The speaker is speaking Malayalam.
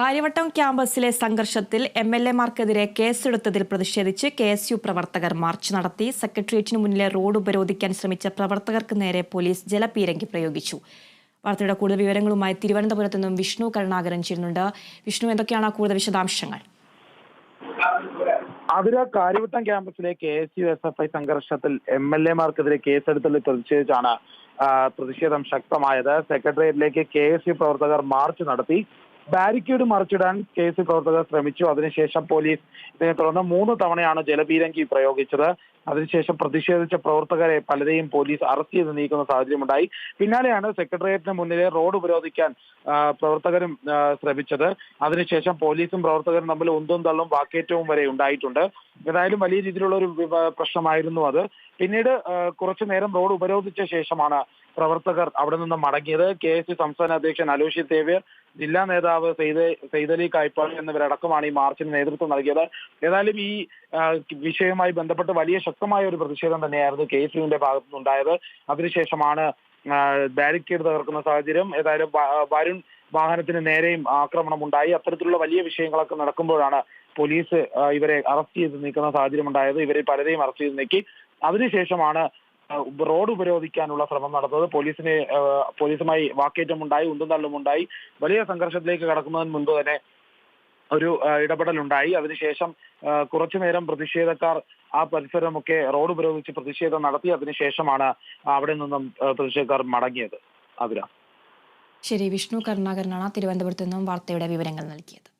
കാര്യവട്ടം ക്യാമ്പസിലെ സംഘർഷത്തിൽ എം എൽ എമാർക്കെതിരെ കേസെടുത്തതിൽ പ്രതിഷേധിച്ച് കെ എസ് യു പ്രവർത്തകർ മാർച്ച് നടത്തി. സെക്രട്ടേറിയറ്റിന് മുന്നിലെ റോഡ് ഉപരോധിക്കാൻ ശ്രമിച്ച പ്രവർത്തകർക്ക് നേരെ പോലീസ് ജലപീരങ്കി പ്രയോഗിച്ചു. വാർത്തയുടെ കൂടുതൽ വിവരങ്ങളുമായി തിരുവനന്തപുരത്ത് നിന്നും വിഷ്ണു കരുണാകരൻ ചേരുന്നുണ്ട്. വിഷ്ണു എന്തൊക്കെയാണ് കൂടുതൽ വിശദാംശങ്ങൾ? അതിര Karyavattom ക്യാമ്പസിലെ K S U S F I സംഘർഷത്തിൽ എം എൽ എമാർക്കെതിരെ കേസെടുത്തതിൽ പ്രതിഷേധിച്ചാണ് പ്രതിഷേധം ശക്തമായത്. സെക്രട്ടേറിയറ്റിലേക്ക് കെ എസ് യു പ്രവർത്തകർ മാർച്ച് നടത്തി. ബാരിക്കേഡ് മറിച്ചിടാൻ കേസ് പ്രവർത്തകർ ശ്രമിച്ചു. അതിനുശേഷം പോലീസ് ഇതിനെ തുടർന്ന് മൂന്ന് തവണയാണ് ജലപീരങ്കി പ്രയോഗിച്ചത്. അതിനുശേഷം പ്രതിഷേധിച്ച പ്രവർത്തകരെ പലരെയും പോലീസ് അറസ്റ്റ് ചെയ്ത് നീക്കുന്ന സാഹചര്യമുണ്ടായി. പിന്നാലെയാണ് സെക്രട്ടേറിയറ്റിന് മുന്നിലെ റോഡ് ഉപരോധിക്കാൻ പ്രവർത്തകരും ശ്രമിച്ചത്. അതിനുശേഷം പോലീസും പ്രവർത്തകരും തമ്മിൽ ഉന്തും തള്ളും വാക്കേറ്റവും വരെ ഉണ്ടായിട്ടുണ്ട്. ഏതായാലും വലിയ രീതിയിലുള്ള ഒരു പ്രശ്നമായിരുന്നു അത്. പിന്നീട് കുറച്ചു നേരം റോഡ് ഉപരോധിച്ച ശേഷമാണ് പ്രവർത്തകർ അവിടെ നിന്ന് മടങ്ങിയത്. കെ എസ് സി സംസ്ഥാന അധ്യക്ഷൻ അലോഷി തേവ്യർ ജില്ലാ നേതാവ് സെയ്ത സെയ്തലി കായ്പാട് എന്നിവരടക്കമാണ് ഈ മാർച്ചിന് നേതൃത്വം നൽകിയത്. ഏതായാലും ഈ വിഷയവുമായി ബന്ധപ്പെട്ട് വലിയ ശക്തമായ ഒരു പ്രതിഷേധം തന്നെയായിരുന്നു കെ എസ് യുവിന്റെ ഭാഗത്തുനിന്നുണ്ടായത് അതിനുശേഷമാണ് ബാരിക്കേഡ് തകർക്കുന്ന സാഹചര്യം. ഏതായാലും വരുൺ വാഹനത്തിന് നേരെയും ആക്രമണം ഉണ്ടായി അത്തരത്തിലുള്ള വലിയ വിഷയങ്ങളൊക്കെ നടക്കുമ്പോഴാണ് പോലീസ് ഇവരെ അറസ്റ്റ് ചെയ്ത് നീക്കുന്ന സാഹചര്യം ഉണ്ടായത് ഇവരെ പലരെയും അറസ്റ്റ് ചെയ്ത് നീക്കി. അതിനുശേഷമാണ് റോഡ് ഉപരോധിക്കാനുള്ള ശ്രമം നടന്നത്. പോലീസിനെ പോലീസുമായി വാക്കേറ്റം ഉണ്ടായി വലിയ സംഘർഷത്തിലേക്ക് കടക്കുന്നതിന് മുൻപ് തന്നെ ഒരു ഇടപെടലുണ്ടായി. അതിനുശേഷം കുറച്ചു നേരം പ്രതിഷേധക്കാർ ആ പരിസരമൊക്കെ റോഡ് ഉപരോധിച്ച് പ്രതിഷേധം നടത്തി. അതിനുശേഷമാണ് അവിടെ നിന്നും പ്രതിഷേധക്കാർ മടങ്ങിയത്. അതിരാ ശരി വിഷ്ണു കരുണാകരനാണ് തിരുവനന്തപുരത്ത് നിന്നും വാർത്തയുടെ വിവരങ്ങൾ നൽകിയത്.